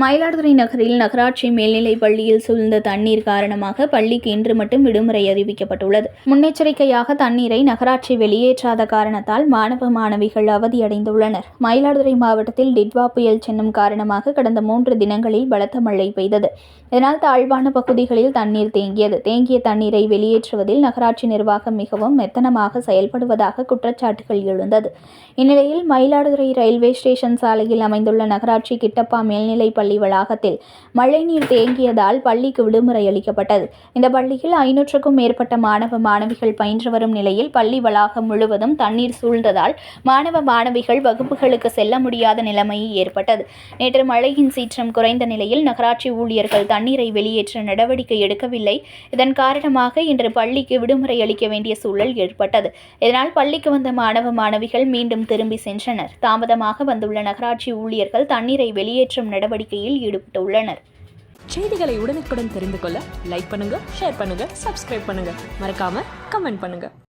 மயிலாடுதுறை நகரில் நகராட்சி மேல்நிலைப் பள்ளியில் சூழ்ந்த தண்ணீர் காரணமாக பள்ளிக்கு இன்று மட்டும் விடுமுறை அறிவிக்கப்பட்டுள்ளது. முன்னெச்சரிக்கையாக தண்ணீரை நகராட்சி வெளியேற்றாத காரணத்தால் மாணவ மாணவிகள் அவதியடைந்துள்ளனர். மயிலாடுதுறை மாவட்டத்தில் டிட்வா புயல் சின்னம் காரணமாக கடந்த மூன்று தினங்களில் பலத்த மழை பெய்தது. இதனால் தாழ்வான பகுதிகளில் தண்ணீர் தேங்கியது. தேங்கிய தண்ணீரை வெளியேற்றுவதில் நகராட்சி நிர்வாகம் மிகவும் மெத்தனமாக செயல்படுவதாக குற்றச்சாட்டுகள் எழுந்தது. இந்நிலையில் மயிலாடுதுறை ரயில்வே ஸ்டேஷன் சாலையில் அமைந்துள்ள நகராட்சி கிட்டப்பா மேல்நிலைப் பள்ளி வளாகத்தில். மழைநீர் தேங்கியதால் பள்ளிக்கு விடுமுறை அளிக்கப்பட்டது. இந்த பள்ளியில் ஐநூற்றுக்கும் மேற்பட்ட மாணவ மாணவிகள் பயின்று வரும் நிலையில் பள்ளி வளாகம் முழுவதும் தண்ணீர் சூழ்ந்ததால் மாணவ மாணவிகள் வகுப்புகளுக்கு செல்ல முடியாத நிலைமை ஏற்பட்டது. நேற்று மழையின் சீற்றம் குறைந்த நிலையில் நகராட்சி ஊழியர்கள் தண்ணீரை வெளியேற்ற நடவடிக்கை எடுக்கவில்லை. இதன் காரணமாக இன்று பள்ளிக்கு விடுமுறை அளிக்க வேண்டிய சூழல் ஏற்பட்டது. இதனால் பள்ளிக்கு வந்த மாணவ மாணவிகள் மீண்டும் திரும்பி சென்றனர். தாமதமாக வந்துள்ள நகராட்சி ஊழியர்கள் தண்ணீரை வெளியேற்றும் நடவடிக்கை நடவடிக்கையில் ஈடுபட்டுள்ளனர். செய்திகளை உடனுக்குடன் தெரிந்து கொள்ள லைக் பண்ணுங்க ஷேர் பண்ணுங்க சப்ஸ்கிரைப் பண்ணுங்க. மறக்காம கமெண்ட் பண்ணுங்க.